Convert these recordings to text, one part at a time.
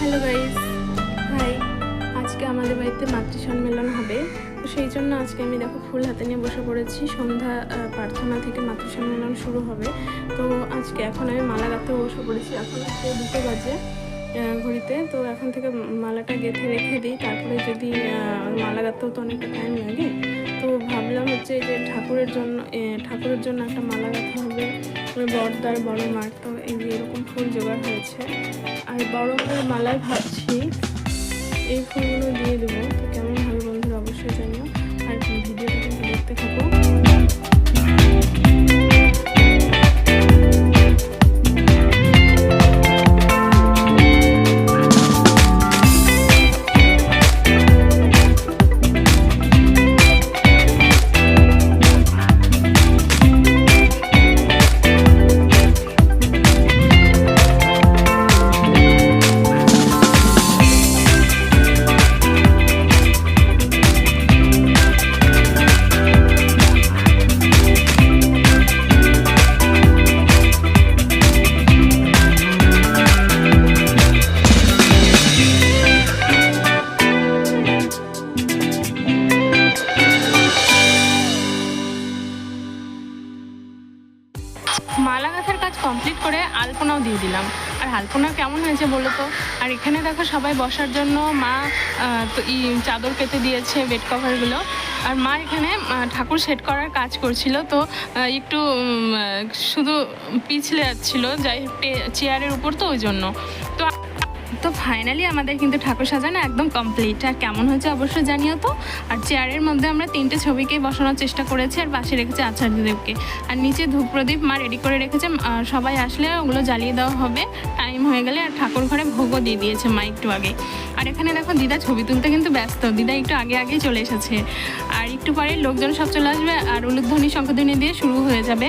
Hello guys hi আজকে আমাদের বাড়িতে মাতৃ সম্মেলন হবে। তো সেই জন্য আজকে আমি দেখো ফুল হাতে নিয়ে বসে পড়েছি। সন্ধ্যা প্রার্থনা থেকে মাতৃ সম্মেলন শুরু হবে। তো আজকে এখন আমি মালা গাঁথতে বসে পড়েছি। এখন হচ্ছে দুটো বাজে ঘড়িতে। তো এখন থেকে মালাটা গেঁথে রেখে দিই। তারপরে যদি মালা গাঁথতেও তো অনেকটা টাইম লাগে। তো ভাবলাম হচ্ছে যে ঠাকুরের জন্য ঠাকুরের জন্য একটা মালা গাঁথা হবে। বড়দার বড় মার, তো এই যে এরকম ফুল জোগাড় হয়েছে। আর বড় মালায় ভাবছি, এই ফুলগুলো দিয়ে দেবো, তো কেমন মালা গাঁথার কাজ কমপ্লিট করে আলপনাও দিয়ে দিলাম। আর আলপনা কেমন হয়েছে বলো তো? আর এখানে দেখো সবাই বসার জন্য মা তো চাদর পেতে দিয়েছে বেড কভারগুলো আর মা এখানে ঠাকুর সেট করার কাজ করছিল। তো একটু শুধু পিছলে যাচ্ছিল, যাই চেয়ারের উপর তো ওই জন্য। তো তো ফাইনালি আমাদের কিন্তু ঠাকুর সাজানো একদম কমপ্লিট আর কেমন হয়েছে অবশ্যই জানিও তো। আর চেয়ারের মধ্যে আমরা তিনটে ছবিকে বসানোর চেষ্টা করেছি, আর পাশে রেখেছি আচার্যদেবকে। আর নিচে ধূপ প্রদীপ মা রেডি করে রেখেছে সবাই আসলে ওগুলো জ্বালিয়ে দেওয়া হবে। টাইম হয়ে গেলে আর ঠাকুর ঘরে ভোগও দিয়ে দিয়েছে মা একটু আগে। আর এখানে দেখো দিদা ছবি তুলতে কিন্তু ব্যস্ত। দিদা একটু আগে আগেই চলে এসেছে। আর একটু পরে লোকজন সব চলে আসবে, আর উলুধ্বনি শঙ্খধ্বনি দিয়ে শুরু হয়ে যাবে।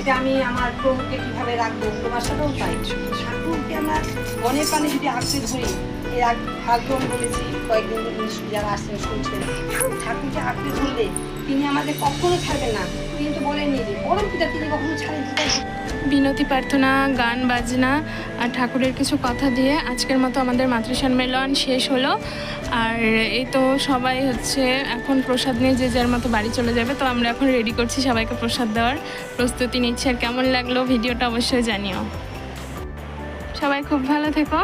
এটা আমি আমার প্রভুকে কীভাবে রাখব? তোমার সাথেও তাই। ঠাকুরকে আমরা মনের প্রাণে যদি আঁকতে ধরি, এর আগ আমি বলেছি, কয়েকদিন যারা আসছেন শুনছেন, ঠাকুরকে আঁকতে ধরলে তিনি আমাদের কখনো ছাড়বেন না। তিনি তো বলেননি যে পরম পিতা তিনি কখনো ছাড়েন বিনতি প্রার্থনা, গান, বাজনা আর ঠাকুরের কিছু কথা দিয়ে আজকের মতো আমাদের মাতৃসম্মেলন শেষ হলো। আর এই তো সবাই হচ্ছে এখন প্রসাদ নিয়ে যে যার মতো বাড়ি চলে যাবে, তো আমরা এখন রেডি করছি সবাইকে প্রসাদ দেওয়ার। প্রস্তুতি নিচ্ছে। আর কেমন লাগল ভিডিওটা অবশ্যই জানিও। সবাই খুব ভালো থেকো।